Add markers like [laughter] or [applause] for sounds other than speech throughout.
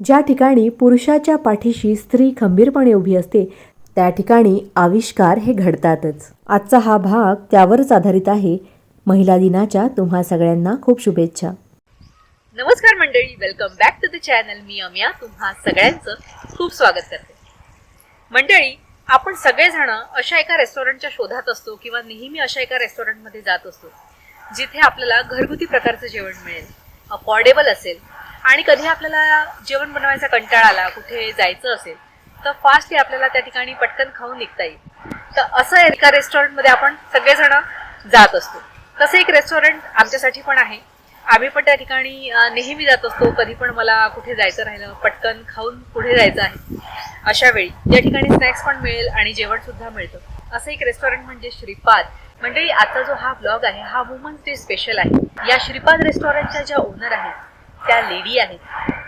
ज्या ठिकाणी पुरुषाच्या पाठीशी स्त्री खंबीरपणे उभी असते त्या ठिकाणी आविष्कार हे घडतातच. आजचा हा भाग त्यावरच आधारित आहे. महिला दिनाच्या तुम्हा सगळ्यांना खूप शुभेच्छा. नमस्कार मंडळी welcome back to the channel मी अमिया तुम्हा सगळ्यांचं खूप स्वागत करते. मंडळी आपण सगळेजण अशा एका रेस्टॉरंटच्या शोधात असतो किंवा नेहमी अशा एका रेस्टॉरंटमध्ये जात असतो जिथे आपल्याला घरगुती प्रकारचं जेवण मिळेल अफोर्डेबल असेल आणि कधी आपल्याला जेवण बनवायचा कंटाळा आला कुठे जायचं असेल तर फास्टली आपल्याला त्या ठिकाणी पटकन खाऊन निघता येईल. तर असं एका रेस्टॉरंटमध्ये आपण सगळेजण जात असतो. तसं एक रेस्टॉरंट आमच्यासाठी पण आहे. आम्ही पण त्या ठिकाणी नेहमी जात असतो. कधी पण मला कुठे जायचं राहिलं पटकन खाऊन पुढे जायचं आहे. अशा वेळी या ठिकाणी स्नॅक्स पण मिळेल आणि जेवण सुद्धा मिळतं. असं एक रेस्टॉरंट म्हणजे श्रीपाद. म्हणजे मंडळी आता जो हा ब्लॉग आहे हा वुमन्स डे स्पेशल आहे. या श्रीपाद रेस्टॉरंटच्या ज्या ओनर आहेत त्या लेडी आहेत.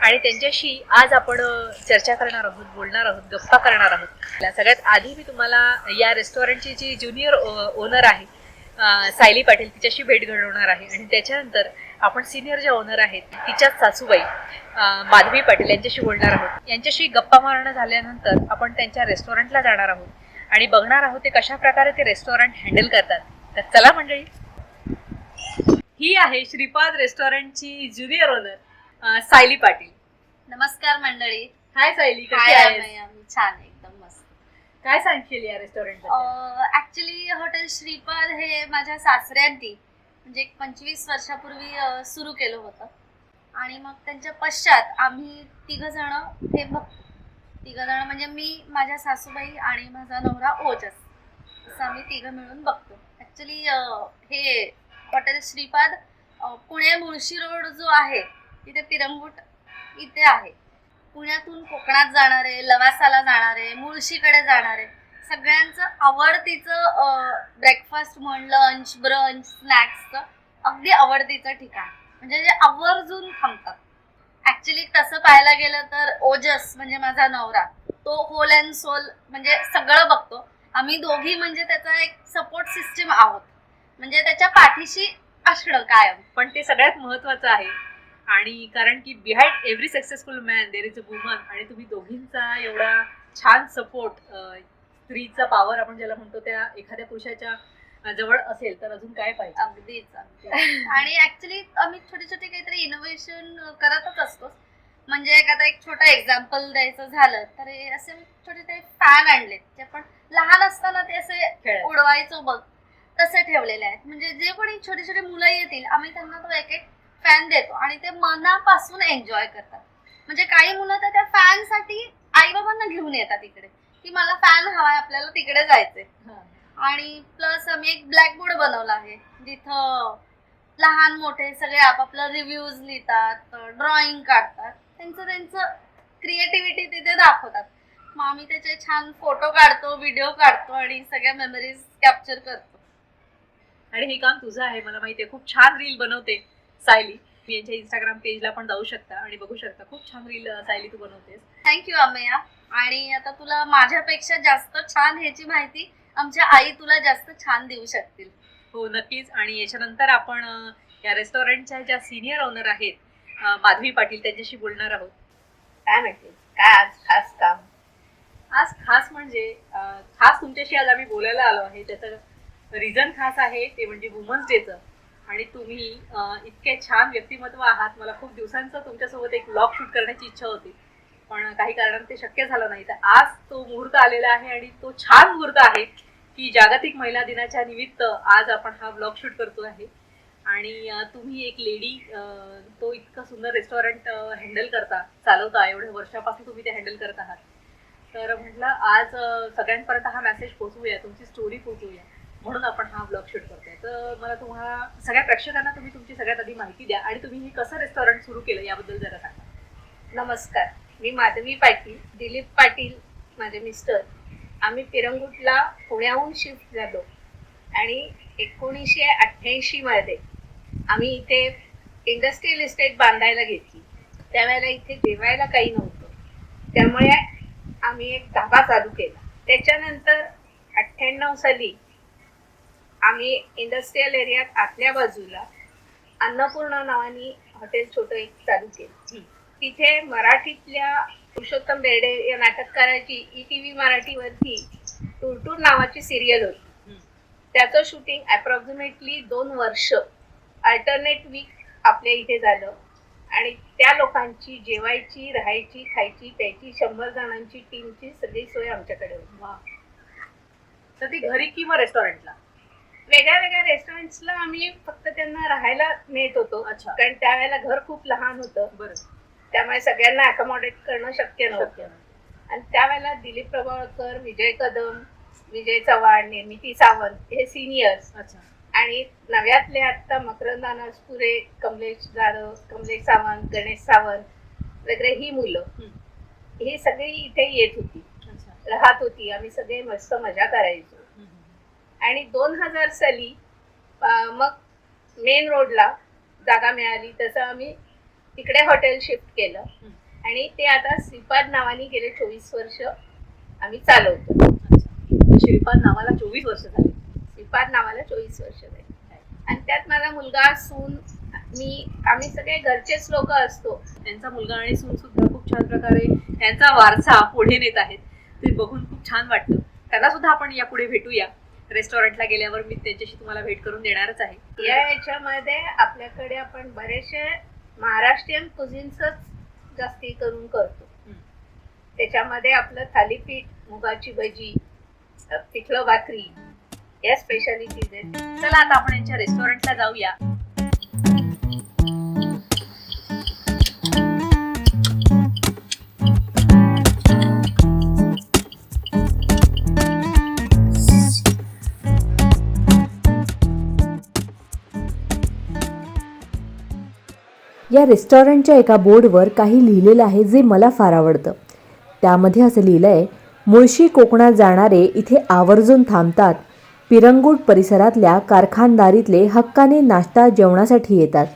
आणि त्यांच्याशी आज आपण चर्चा करणार आहोत बोलणार आहोत गप्पा करणार आहोत. सगळ्यात आधी मी तुम्हाला या रेस्टॉरंटची जी ज्युनियर ओनर आहे सायली पाटील तिच्याशी भेट घडवणार आहे. आणि त्याच्यानंतर आपण सिनियर ज्या ओनर आहेत तिच्याच सासूबाई माधवी पाटील यांच्याशी बोलणार आहोत. यांच्याशी गप्पा मारणं झाल्यानंतर आपण त्यांच्या रेस्टॉरंटला जाणार आहोत. आणि बघणार आहोत ते कशा प्रकारे ते रेस्टॉरंट हँडल करतात. तर चला मंडळी ही आहे श्रीपाद रेस्टॉरंटची ज्युनियर ओनर सायली पाटील. नमस्कार मंडळी. हाय सायली कशी काय आहेस? छान आहे, एकदम मस्त. काय सांगशील या रेस्टॉरंट ऍक्च्युली हॉटेल श्रीपाद हे माझ्या सासऱ्यांनी म्हणजे एक पंचवीस वर्षापूर्वी सुरू केलं होतं. आणि मग त्यांच्या पश्चात आम्ही तिघ जण हे बघतो तिघ जण म्हणजे मी माझ्या सासूबाई आणि माझा नवरा ओजस. असं आम्ही तिघ मिळून बघतो. ऍक्च्युली हे हॉटेल श्रीपाद पुणे मुळशी रोड जो आहे तिथे पिरंगुट इथे आहे. पुण्यातून कोकणात जाणारे लवासाला जाणारे मुळशीकडे जाणारे सगळ्यांचं आवडतीचं ब्रेकफास्ट म्हण लंच ब्रंच स्नॅक्सचं अगदी आवडतीचं ठिकाण. म्हणजे जे आवर्जून थांबतात. ॲक्च्युली तसं पाहायला गेलं तर ओजस म्हणजे माझा नवरा तो होल अँड सोल म्हणजे सगळं बघतो. आम्ही दोघी म्हणजे त्याचा एक सपोर्ट सिस्टीम आहोत. म्हणजे त्याच्या पाठीशी असणं कायम. पण ते सगळ्यात महत्वाचं आहे. आणि कारण की behind every successful man there is a woman आणि तुम्ही दोघींचा एवढा छान सपोर्ट स्त्रीचा पॉवर आपण ज्याला म्हणतो त्या एखाद्या पुरुषाच्या जवळ असेल तर अजून काय पाहिजे? अगदीच [laughs] आणि ऍक्च्युली आम्ही छोटे छोटे काहीतरी इनोव्हेशन करतच असतो. म्हणजे एक आता एक छोटं एक्झाम्पल द्यायचं झालं तर असे छोटे छोटे फॅन आणलेत जे आपण लहान असताना ते असे खेळ उडवायचो बघ. तसे ठेवलेले आहेत. म्हणजे जे कोणी छोटे छोटे मुलं येतील आम्ही त्यांना तो एक एक फॅन देतो आणि ते मनापासून एन्जॉय करतात. म्हणजे काही मुलं तर त्या फॅनसाठी आई बाबांना घेऊन येतात इकडे. की मला फॅन हवाय आपल्याला तिकडे जायचंय. आणि प्लस आम्ही एक ब्लॅकबोर्ड बनवला आहे. जिथं लहान मोठे सगळे आपापलं रिव्ह्यूज लिहितात ड्रॉइंग काढतात. त्यांचं त्यांचं क्रिएटिव्हिटी तिथे दाखवतात. मग आम्ही त्याचे छान फोटो काढतो व्हिडिओ काढतो आणि सगळ्या मेमरीज कॅप्चर करतो. आणि हे काम तुझं आहे मला माहिती आहे खूप छान रील बनवते सायली. मी यांच्या इंस्टाग्राम पेजला पण जाऊ शकता आणि बघू शकता. खूप छान रील सायली तू बनवतेस. Thank you Ameya. आणि आता तुला माझ्यापेक्षा जास्त छान ह्याची माहिती आमच्या आई तुला जास्त छान देऊ शकतील. हो नक्कीच. आणि याच्यानंतर आपण या रेस्टॉरंटच्या ज्या सिनियर ओनर आहेत माधवी पाटील त्यांच्याशी बोलणार आहोत. काय म्हणते काय आज खास काम? आज खास म्हणजे खास तुमच्याशी आज आम्ही बोलायला आलो आहे. त्याचं रिझन खास आहे ते म्हणजे वुमन्स डेचं आणि तुम्ही इतके छान व्यक्तिमत्व आहात. मला खूप दिवसांचं तुमच्यासोबत एक ब्लॉग शूट करण्याची इच्छा होती. पण काही कारणाने ते शक्य झालं नाही. तर आज तो मुहूर्त आलेला आहे आणि तो छान मुहूर्त आहे की जागतिक महिला दिनाच्या निमित्त आज आपण हा ब्लॉग शूट करतो आहे. आणि तुम्ही एक लेडी तो इतकं सुंदर रेस्टॉरंट हँडल करता चालवता एवढ्या वर्षापासून तुम्ही ते हँडल करत आहात. तर म्हटलं आज सगळ्यांपर्यंत हा मेसेज पोचवूया तुमची स्टोरी पोचवूया म्हणून आपण हा ब्लॉग शूट करतोय. तर मला तुम्हाला सगळ्या प्रेक्षकांना तुम्ही तुमची सगळ्यात आधी माहिती द्या आणि तुम्ही हे कसं रेस्टॉरंट सुरू केलं याबद्दल जरा सांगा. नमस्कार. मी माधवी पाटील दिलीप पाटील माझे मिस्टर. आम्ही पिरंगुटला पुण्याहून शिफ्ट झालो आणि एकोणीसशे अठ्ठ्याऐंशी मध्ये आम्ही इथे इंडस्ट्रियल इस्टेट बांधायला घेतली त्यावेळेला इथे जेवायला काही नव्हतं. त्यामुळे आम्ही एक धाबा चालू केला. त्याच्यानंतर अठ्ठ्याण्णव साली आम्ही इंडस्ट्रियल एरियात आतल्या बाजूला अन्नपूर्णा नावानी हॉटेल छोटं एक चालू केलं. तिथे मराठीतल्या पुरुषोत्तम बेर्डे या नाटककाराची ई टी व्ही मराठीवरती टूरटूर नावाची सिरियल होती. त्याचं शूटिंग अप्रॉक्सिमेटली दोन वर्ष अल्टरनेट वीक आपल्या इथे झालं. आणि त्या लोकांची जेवायची राहायची खायची प्यायची शंभर जणांची टीमची सगळी सोय आमच्याकडे होती. तर ती घरी किंवा रेस्टॉरंटला वेगळ्या वेगळ्या रेस्टॉरंट्सला आम्ही फक्त त्यांना राहायला नेत होतो. अच्छा. कारण त्यावेळेला घर खूप लहान होतं. बरं. त्यामुळे सगळ्यांना अकोमोडेट करणं शक्य नव्हतं. आणि त्यावेळेला दिलीप प्रभावळकर विजय कदम विजय चव्हाण निर्मिती सावंत हे सिनियर्स अच्छा. आणि नव्यातले आता मकरंद अनासपुरे कमलेश जाधव कमलेश सावंत गणेश सावंत वगैरे ही मुलं. हम्म. ही सगळी इथे येत होती. अच्छा. राहत होती. आम्ही सगळे मस्त मजा करायचो. आणि दोन हजार साली मग मेन रोडला जागा मिळाली. तसं आम्ही तिकडे हॉटेल शिफ्ट केलं. आणि ते आता श्रीपाद नावाने गेले चोवीस वर्ष आम्ही चालवतो. श्रीपाद नावाला चोवीस वर्ष झाली. श्रीपाद नावाला चोवीस वर्ष झाली. आणि त्यात माझा मुलगा सून मी आम्ही सगळे घरचेच लोक असतो. त्यांचा मुलगा आणि सून सुद्धा खूप छान प्रकारे त्यांचा वारसा पुढे नेत आहेत. ते बघून खूप छान वाटतं. त्यांना सुद्धा आपण यापुढे भेटूया. रेस्टॉरंटला गेल्यावर मी त्यांच्याशी तुम्हाला भेट करून देणारच आहे. या याच्यामध्ये आपल्याकडे आपण बरेचसे महाराष्ट्रीयन कुझिन्सच जास्ती करून करतो. त्याच्यामध्ये आपलं थालीपीठ मुगाची भजी पिठलं भाकरी या स्पेशालिटीज आहेत. चला आता आपण यांच्या रेस्टॉरंटला जाऊया. या रेस्टॉरंटच्या एका बोर्डवर काही लिहिलेलं आहे जे मला फार आवडतं. त्यामध्ये असं लिहिलं आहे मुळशी कोकणात जाणारे इथे आवर्जून थांबतात. पिरंगूट परिसरातल्या कारखानदारीतले हक्काने नाश्ता जेवणासाठी येतात.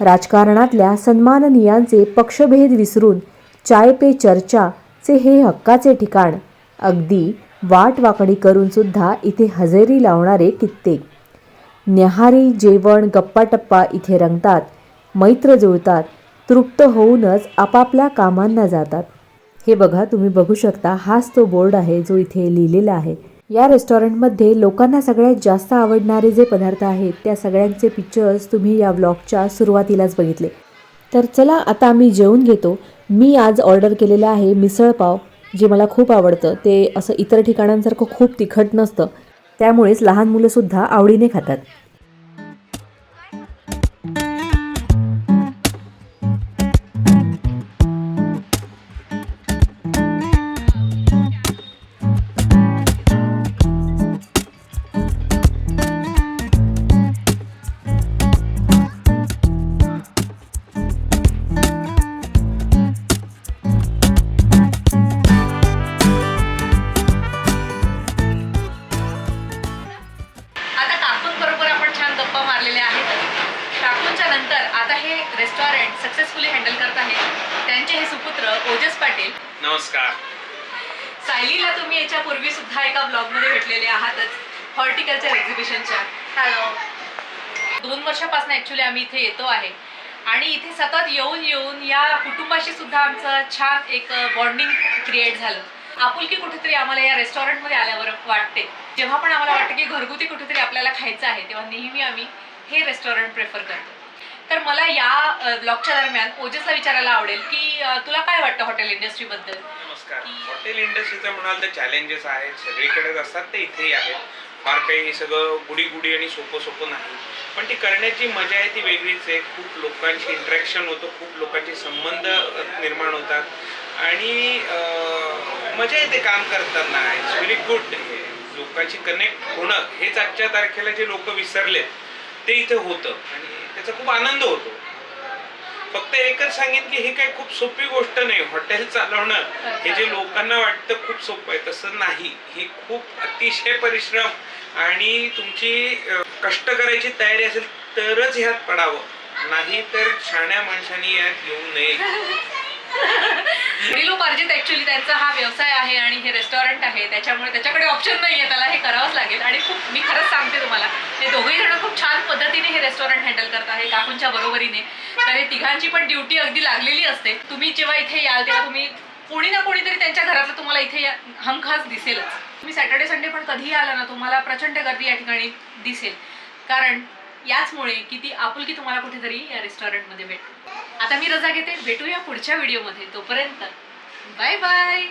राजकारणातल्या सन्माननीयांचे पक्षभेद विसरून चाय पे चर्चाचे हे हक्काचे ठिकाण. अगदी वाट वाकडी करून सुद्धा इथे हजेरी लावणारे कित्येक. न्याहारी जेवण गप्पाटप्पा इथे रंगतात. मैत्र जुळतात तृप्त होऊनच आपापल्या कामांना जातात. हे बघा तुम्ही बघू शकता हाच तो बोर्ड आहे जो इथे लिहिलेला आहे. या रेस्टॉरंटमध्ये लोकांना सगळ्यात जास्त आवडणारे जे पदार्थ आहेत त्या सगळ्यांचे पिक्चर्स तुम्ही या ब्लॉगच्या सुरुवातीलाच बघितले. तर चला आता आम्ही जेवून घेतो. मी आज ऑर्डर केलेलं आहे मिसळपाव जे मला खूप आवडतं. ते असं इतर ठिकाणांसारखं खूप तिखट नसतं. त्यामुळेच लहान मुलंसुद्धा आवडीने खातात. काकूंच्या नंतर आता हे रेस्टॉरंट सक्सेसफुली हँडल करत आहेत त्यांचे हे सुपुत्र ओजस पाटील. नमस्कार. सायलीला तुम्ही याच्या पूर्वी सुद्धा एका ब्लॉगमध्ये भेटलेले आहातच. हॉर्टिकल्चर एक्झिबिशनच्या हॅलो दोन वर्षापासून ऍक्च्युली आम्ही इथे येतो आहे. आणि इथे सतत येऊन येऊन या कुटुंबाशी सुद्धा आमचं छान एक बॉन्डिंग क्रिएट झालं. आपुलकी कुठेतरी आम्हाला या रेस्टॉरंटमध्ये आल्यावर वाटते. जेव्हा पण आम्हाला वाटतं की घरगुती कुठेतरी आपल्याला खायचं आहे तेव्हा नेहमी आम्ही हे रेस्टॉरंट प्रेफर करतो. तर मला या ब्लॉगच्या दरम्यान ओजसला विचारायला आवडेल की तुला काय वाटतं हॉटेल इंडस्ट्रीबद्दल नमस्कार. हॉटेल इंडस्ट्रीचं म्हणाल तर चॅलेंजेस आहेत सगळीकडेच असतात ते इथेही आहेत. फार काही सगळं गुडी गुडी आणि सोपं सोपं नाही. पण ती करण्याची मजा आहे ती वेगळीच आहे. खूप लोकांशी इंटरॅक्शन होतं खूप लोकांचे संबंध निर्माण होतात. आणि मजा येते काम करताना. इट्स व्हेरी गुड लोकांशी कनेक्ट होणं हेच आजच्या तारखेला जे लोक विसरलेत ते इथे होतं. आणि त्याचा खूप आनंद होतो. फक्त एकच सांगेन की हे काही खूप सोपी गोष्ट नाही. हॉटेल चालवणं हे जे लोकांना वाटतं खूप सोपं आहे तसं नाही. हे खूप अतिशय परिश्रम आणि तुमची कष्ट करायची तयारी असेल तरच ह्यात पडावं. नाही तर शाण्या माणसांनी यात येऊ नये. वडिलोपार्जित उपार्जित ऍक्च्युली त्यांचा हा व्यवसाय आहे आणि हे रेस्टॉरंट आहे. त्याच्यामुळे त्याच्याकडे ऑप्शन नाही आहे त्याला हे करावंच लागेल. आणि खूप मी खरंच सांगते तुम्हाला हे दोघेही जण खूप छान पद्धतीने हे रेस्टॉरंट हँडल करत आहे काकूंच्या बरोबरीने. तर हे तिघांची पण ड्युटी अगदी लागलेली असते. तुम्ही जेव्हा इथे याल तेव्हा तुम्ही कोणी ना कोणीतरी त्यांच्या घरातलं तुम्हाला इथे या- हमखास दिसेलच. तुम्ही सॅटर्डे संडे पण कधीही आला ना तुम्हाला प्रचंड गर्दी या ठिकाणी दिसेल. कारण याचमुळे किती आपुलकी तुम्हाला कुठेतरी या रेस्टॉरंटमध्ये भेटते. आता मी रजा घेते. भेटूया पुढच्या व्हिडिओमध्ये तोपर्यंत बाय बाय